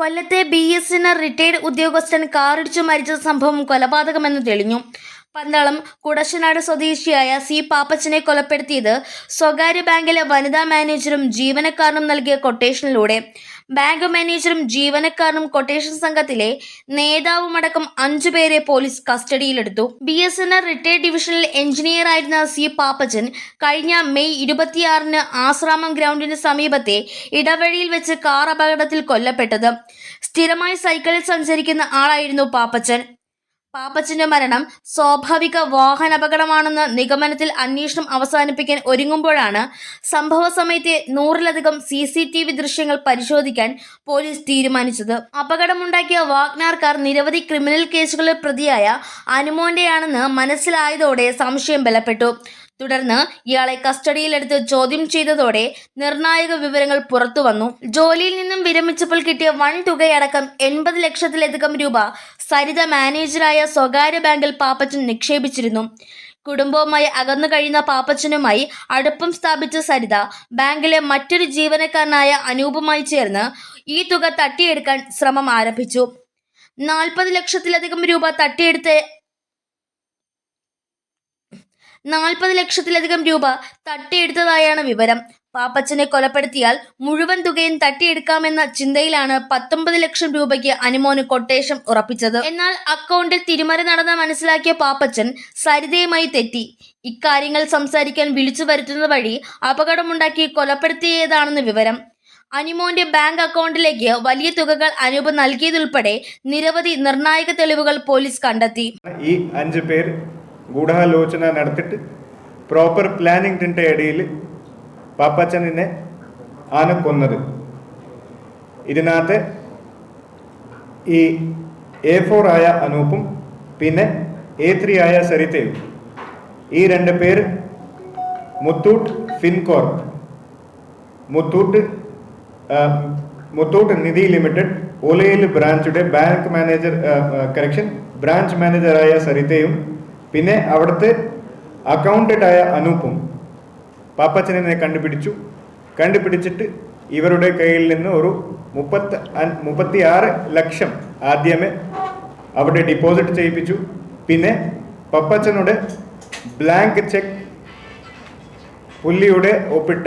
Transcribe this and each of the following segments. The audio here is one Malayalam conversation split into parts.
കൊല്ലത്തെ ബി എസ് എൻ റിട്ടയർഡ് ഉദ്യോഗസ്ഥൻ കാറിടിച്ചു മരിച്ച സംഭവം കൊലപാതകമെന്ന് തെളിഞ്ഞു. പന്തളം കുടശ്ശനാട് സ്വദേശിയായ സി പാപ്പച്ചനെ കൊലപ്പെടുത്തിയത് സ്വകാര്യ ബാങ്കിലെ വനിതാ മാനേജറും ജീവനക്കാരനും നൽകിയ കൊട്ടേഷനിലൂടെ. ബാങ്ക് മാനേജറും ജീവനക്കാരനും കൊട്ടേഷൻ സംഘത്തിലെ നേതാവുമടക്കം അഞ്ചുപേരെ പോലീസ് കസ്റ്റഡിയിലെടുത്തു. ബി എസ് എൻ റിട്ടയർഡ് ഡിവിഷനിൽ എഞ്ചിനീയർ ആയിരുന്ന സി പാപ്പച്ചൻ കഴിഞ്ഞ മെയ് ഇരുപത്തിയാറിന് ആശ്രാമം ഗ്രൗണ്ടിന് സമീപത്തെ ഇടവഴിയിൽ വെച്ച് കാർ അപകടത്തിൽ കൊല്ലപ്പെട്ടത്. സ്ഥിരമായി സൈക്കിളിൽ സഞ്ചരിക്കുന്ന ആളായിരുന്നു പാപ്പച്ചൻ. പാപ്പച്ചന്റെ മരണം സ്വാഭാവിക വാഹനാപകടമാണെന്ന നിഗമനത്തിൽ അന്വേഷണം അവസാനിപ്പിക്കാൻ ഒരുങ്ങുമ്പോഴാണ് സംഭവ സമയത്തെ നൂറിലധികം സി സി ടി വി ദൃശ്യങ്ങൾ പരിശോധിക്കാൻ പോലീസ് തീരുമാനിച്ചത്. അപകടമുണ്ടാക്കിയ വാഗ്നാർ കാർ നിരവധി ക്രിമിനൽ കേസുകളിൽ പ്രതിയായ അനുമോന്റെയാണെന്ന് മനസ്സിലായതോടെ സംശയം ബലപ്പെട്ടു. തുടർന്ന് ഇയാളെ കസ്റ്റഡിയിലെടുത്ത് ചോദ്യം ചെയ്തതോടെ നിർണായക വിവരങ്ങൾ പുറത്തുവന്നു. ജോലിയിൽ നിന്നും വിരമിച്ചപ്പോൾ കിട്ടിയ വൻ തുകയടക്കം എൺപത് ലക്ഷത്തിലധികം രൂപ സരിത മാനേജറായ സ്വകാര്യ ബാങ്കിൽ പാപ്പച്ചൻ നിക്ഷേപിച്ചിരുന്നു. കുടുംബവുമായി അകന്നു കഴിയുന്ന പാപ്പച്ചനുമായി അടുപ്പം സ്ഥാപിച്ച സരിത ബാങ്കിലെ മറ്റൊരു ജീവനക്കാരനായ അനൂപുമായി ചേർന്ന് ഈ തുക തട്ടിയെടുക്കാൻ ശ്രമം ആരംഭിച്ചു. നാൽപ്പത് ലക്ഷത്തിലധികം രൂപ തട്ടിയെടുത്ത് നാൽപ്പത് ലക്ഷത്തിലധികം രൂപ തട്ടിയെടുത്തതായാണ് വിവരം. പാപ്പച്ചനെ കൊലപ്പെടുത്തിയാൽ മുഴുവൻ തുകയും തട്ടിയെടുക്കാമെന്ന ചിന്തയിലാണ് പത്തൊമ്പത് ലക്ഷം രൂപയ്ക്ക് അനുമോന് കൊട്ടേഷൻ ഉറപ്പിച്ചത്. എന്നാൽ അക്കൗണ്ടിൽ തിരിമറി നടന്ന മനസ്സിലാക്കിയ പാപ്പച്ചൻ സരിതയുമായി തെറ്റി. ഇക്കാര്യങ്ങൾ സംസാരിക്കാൻ വിളിച്ചു വരുത്തുന്നത് വഴി അപകടമുണ്ടാക്കി കൊലപ്പെടുത്തിയതാണെന്ന് വിവരം. അനുമോന്റെ ബാങ്ക് അക്കൗണ്ടിലേക്ക് വലിയ തുകകൾ അനൂപ് നൽകിയതുൾപ്പെടെ നിരവധി നിർണായക തെളിവുകൾ പോലീസ് കണ്ടെത്തി. ഈ അഞ്ച് പേർ ഗൂഢാലോചന നടത്തിയിട്ട് പ്രോപ്പർ പ്ലാനിംഗിന്റെ ഇടയിൽ പാപ്പച്ചനെ ആന കൊന്നത്. ഇതിനകത്ത് ഈ എ ഫോർ ആയ അനൂപും പിന്നെ എ ത്രീ ആയ സരിതയും. ഈ രണ്ട് പേര് മുത്തൂട്ട് ഫിൻകോർപ്പ് മുത്തൂട്ട് മുത്തൂട്ട് നിധി ലിമിറ്റഡ് ഓലയിൽ ബ്രാഞ്ചുടെ ബാങ്ക് മാനേജർ കറക്ഷൻ ബ്രാഞ്ച് മാനേജറായ സരിതയും പിന്നെ അവിടുത്തെ അക്കൗണ്ടന്റായ ആയ അനൂപും. പാപ്പച്ചനെ കണ്ടുപിടിച്ചു. കണ്ടുപിടിച്ചിട്ട് ഇവരുടെ കയ്യിൽ നിന്ന് ഒരു മുപ്പത്തി മുപ്പത്തി ആറ് ലക്ഷം ആദ്യമേ അവിടെ ഡിപ്പോസിറ്റ് ചെയ്യിപ്പിച്ചു. പിന്നെ പപ്പച്ചനുടെ ബ്ലാങ്ക് ചെക്ക് പുല്ലിയുടെ ഒപ്പിട്ട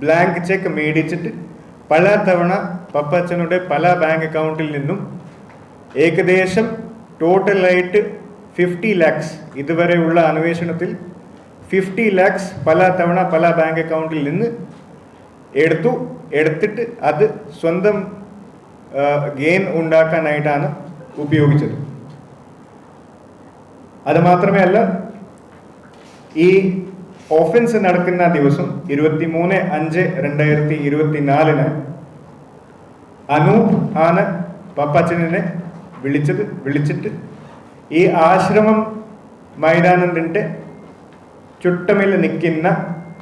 ബ്ലാങ്ക് ചെക്ക് മേടിച്ചിട്ട് പല തവണ പപ്പച്ചനുടെ പല ബാങ്ക് അക്കൗണ്ടിൽ നിന്നും ഏകദേശം ടോട്ടലായിട്ട് ഫിഫ്റ്റി ലാക്സ് ഇതുവരെയുള്ള അന്വേഷണത്തിൽ ഫിഫ്റ്റി ലാക്സ് പല തവണ പല ബാങ്ക് അക്കൗണ്ടിൽ നിന്ന് എടുത്തു എടുത്തിട്ട് അത് സ്വന്തം ഗെയിൻ ഉണ്ടാക്കാനായിട്ടാണ് ഉപയോഗിച്ചത്. അത് മാത്രമേ അല്ല ഈ ഓഫൻസ് നടക്കുന്ന ദിവസം ഇരുപത്തി മൂന്ന് അഞ്ച് രണ്ടായിരത്തി ഇരുപത്തി നാലിന് അനൂപ് ആണ് പപ്പച്ചനെ വിളിച്ചത് വിളിച്ചിട്ട് ഈ ആശ്രമം മൈതാനത്തിന്റെ ചുട്ടമിൽ നിൽക്കുന്ന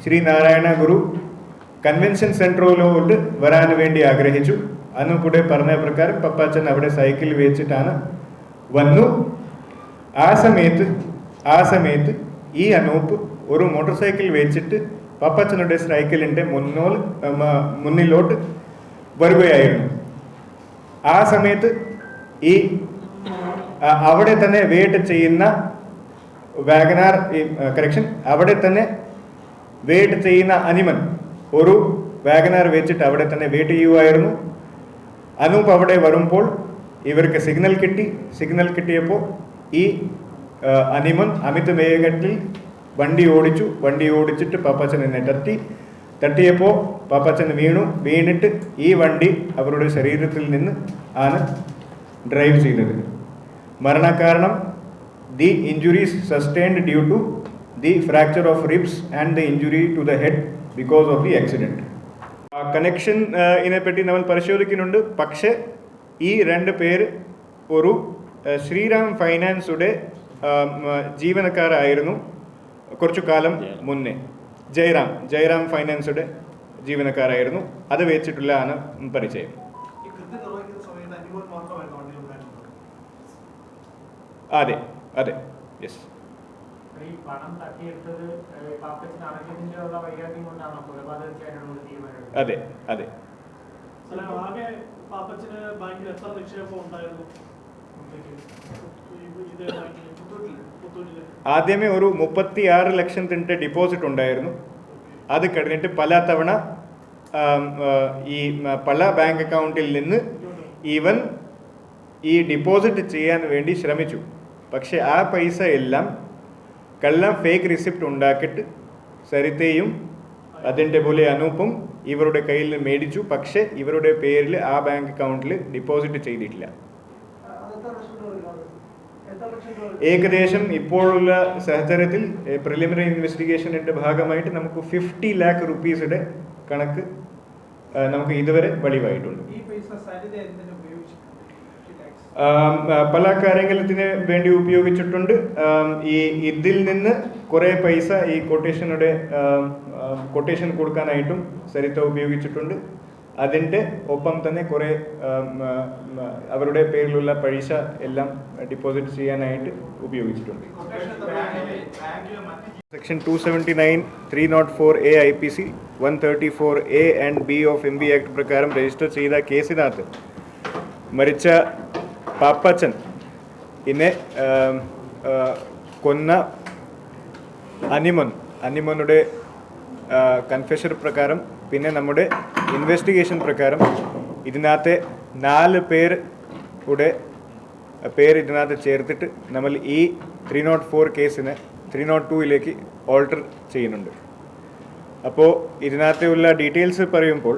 ശ്രീനാരായണ ഗുരു കൺവെൻഷൻ സെന്ററിലോട്ട് വരാൻ വേണ്ടി ആഗ്രഹിച്ചു. അന്ന് കൂടെ പറഞ്ഞ പ്രകാരം പപ്പാച്ചൻ അവിടെ സൈക്കിൾ വെച്ചിട്ടാണ് വന്നു. ആ സമയത്ത് ആ സമയത്ത് ഈ അനൂപ് ഒരു മോട്ടോർ സൈക്കിൾ വെച്ചിട്ട് പപ്പച്ചനുടെ സൈക്കിളിന്റെ മുന്നോൽ മ- മുന്നിലോട്ട് വരികയായിരുന്നു. ആ സമയത്ത് ഈ അവിടെ തന്നെ വെയിറ്റ് ചെയ്യുന്ന വാഗനാർ കറക്ഷൻ അവിടെ തന്നെ വെയിറ്റ് ചെയ്യുന്ന അനിമൻ ഒരു വാഗനാർ വെച്ചിട്ട് അവിടെ തന്നെ വെയിറ്റ് ചെയ്യുമായിരുന്നു അനൂപ് അവിടെ വരുമ്പോൾ ഇവർക്ക് സിഗ്നൽ കിട്ടി. സിഗ്നൽ കിട്ടിയപ്പോൾ ഈ അനിമൻ അമിത് വേഗത്തിൽ വണ്ടി ഓടിച്ചു. വണ്ടി ഓടിച്ചിട്ട് പാപ്പച്ചനെ തട്ടി തട്ടിയപ്പോൾ പാപ്പച്ചൻ വീണു. വീണിട്ട് ഈ വണ്ടി അവരുടെ ശരീരത്തിൽ നിന്ന് ആണ് ഡ്രൈവ് ചെയ്തത്. മരണകാരണം the injuries sustained due to the fracture of ribs and the injury to the head because of the accident connection ഇതിനെപ്പറ്റി നമ്മൾ പരിശോധിക്കുന്നുണ്ട്. പക്ഷേ ഈ രണ്ട് പേര് ഒരു ശ്രീറാം ഫൈനാൻസുടെ ജീവനക്കാരായിരുന്നു കുറച്ചു കാലം മുന്നേ. ജയറാം ജയറാം ഫൈനാൻസുടെ ജീവനക്കാരായിരുന്നു. അത് വെച്ചിട്ടുള്ള ആണ് പരിചയം അതെ. അതെ. യെസ് അതെ അതെ. ആദ്യമേ ഒരു മുപ്പത്തി ആറ് ലക്ഷത്തിന്റെ ഡിപ്പോസിറ്റ് ഉണ്ടായിരുന്നു. അത് കഴിഞ്ഞിട്ട് പല തവണ ഈ പല ബാങ്ക് അക്കൗണ്ടിൽ നിന്ന് ഈവൻ ഈ ഡിപ്പോസിറ്റ് ചെയ്യാൻ വേണ്ടി ശ്രമിച്ചു. പക്ഷെ ആ പൈസ എല്ലാം കള്ളം ഫേക്ക് റിസിപ്റ്റ് ഉണ്ടാക്കിയിട്ട് സരിതയും അതിന്റെ പോലെ അനൂപും ഇവരുടെ കയ്യിൽ മേടിച്ചു. പക്ഷേ ഇവരുടെ പേരിൽ ആ ബാങ്ക് അക്കൗണ്ടിൽ ഡിപ്പോസിറ്റ് ചെയ്തിട്ടില്ല? ഏകദേശം ഇപ്പോഴുള്ള സഹചര്യത്തിൽ പ്രിലിമിനറി ഇൻവെസ്റ്റിഗേഷന്റെ ഭാഗമായിട്ട് നമുക്ക് ഫിഫ്റ്റി ലാക്ക് റുപ്പീസിന്റെ കണക്ക് നമുക്ക് ഇതുവരെ വെളിവായിട്ടുണ്ട് ഈ പൈസ സരിത എന്തിനു ഉപയോഗിച്ചിട്ടുണ്ട് Relax. ആം, ആ, പല കാര്യങ്ങളത്തിന് വേണ്ടി ഉപയോഗിച്ചിട്ടുണ്ട്. ഈ ഇതിൽ നിന്ന് കുറേ പൈസ ഈ കൊട്ടേഷനുടെ കൊട്ടേഷൻ കൊടുക്കാനായിട്ടും സരിത ഉപയോഗിച്ചിട്ടുണ്ട്. അതിന്റെ ഒപ്പം തന്നെ കുറേ അവരുടെ പേരിലുള്ള പൈസ എല്ലാം ഡിപ്പോസിറ്റ് ചെയ്യാനായിട്ട് ഉപയോഗിച്ചിട്ടുണ്ട്. Section two seventy nine three naught four A I P C one thirty four A and B of M B act പ്രകാരം രജിസ്റ്റർ ചെയ്ത കേസിനകത്ത് മരിച്ച പാപ്പച്ചൻ. ഇന്നെ കൊന്ന അനിമൻ. അനിമനുടെ കൺഫെഷൻ പ്രകാരം പിന്നെ നമ്മുടെ ഇൻവെസ്റ്റിഗേഷൻ പ്രകാരം ഇതിനകത്തെ നാല് പേരുടെ പേര് ഇതിനകത്ത് ചേർത്തിട്ട് നമ്മൾ ഈ ത്രീ നോട്ട് ഫോർ കേസിനെ ത്രീ നോട്ട് ടൂയിലേക്ക് ഓൾട്ടർ ചെയ്യുന്നുണ്ട്. അപ്പോൾ ഇതിനകത്തുള്ള ഡീറ്റെയിൽസ് പറയുമ്പോൾ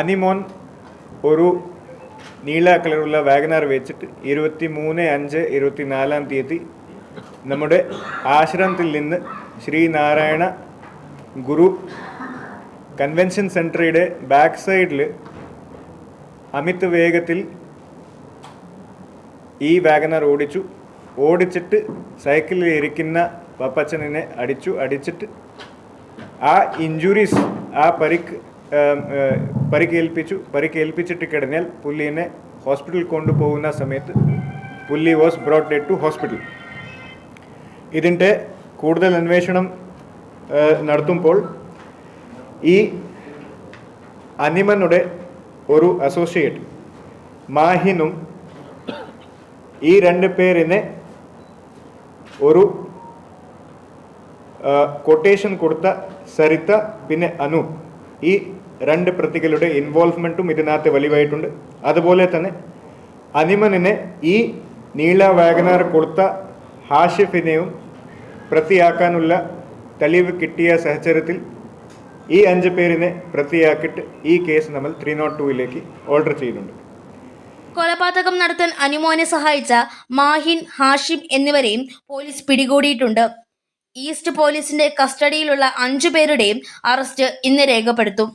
അനിമോൻ ഒരു നീല കളറുള്ള വാഗനാർ വെച്ചിട്ട് ഇരുപത്തി മൂന്ന് അഞ്ച് ഇരുപത്തി നാലാം തീയതി നമ്മുടെ ആശ്രമത്തിൽ നിന്ന് ശ്രീനാരായണ ഗുരു കൺവെൻഷൻ സെന്ററുടെ ബാക്ക് സൈഡിൽ അമിത് വേഗത്തിൽ ഈ വാഗനർ ഓടിച്ചു. ഓടിച്ചിട്ട് സൈക്കിളിൽ ഇരിക്കുന്ന പപ്പച്ചനെ അടിച്ചു. അടിച്ചിട്ട് ആ ഇഞ്ചുറീസ് ആ പരിക്ക് പരിക്കേൽപ്പിച്ചു. പരിക്കേൽപ്പിച്ചിട്ട് കിടന്നാൽ പുള്ളിനെ ഹോസ്പിറ്റലിൽ കൊണ്ടുപോകുന്ന സമയത്ത് പുല്ലി was brought dead to hospital. ഇതിന്റെ കൂടുതൽ അന്വേഷണം നടത്തുമ്പോൾ ഈ അനിമനുടെ ഒരു അസോസിയേറ്റ് മാഹിനും ഈ രണ്ട് പേരിനെ ഒരു കൊട്ടേഷൻ കൊടുത്ത സരിത പിന്നെ അനു ഈ രണ്ട് പ്രതികളുടെ ഇൻവോൾവ്മെന്റും ഇതിനകത്ത് വെളിവായിട്ടുണ്ട്. അതുപോലെ തന്നെ അനിമനിനെ ഈ നീല വാഗനാർ കൊടുത്ത ഹാഷിഫിനെയും പ്രതിയാക്കാനുള്ള തെളിവ് കിട്ടിയ സാഹചര്യത്തിൽ ഈ അഞ്ച് പേരിനെ പ്രതിയാക്കിയിട്ട് ഈ കേസ് നമ്മൾ ത്രീ നോട്ട് ടൂയിലേക്ക് ഓർഡർ ചെയ്യുന്നുണ്ട്. കൊലപാതകം നടത്താൻ അനുമോനെ സഹായിച്ച മാഹിൻ ഹാഷിം എന്നിവരെയും പോലീസ് പിടികൂടിയിട്ടുണ്ട്. ഈസ്റ്റ് പോലീസിന്റെ കസ്റ്റഡിയിലുള്ള അഞ്ചു പേരുടെയും അറസ്റ്റ് ഇന്ന് രേഖപ്പെടുത്തും.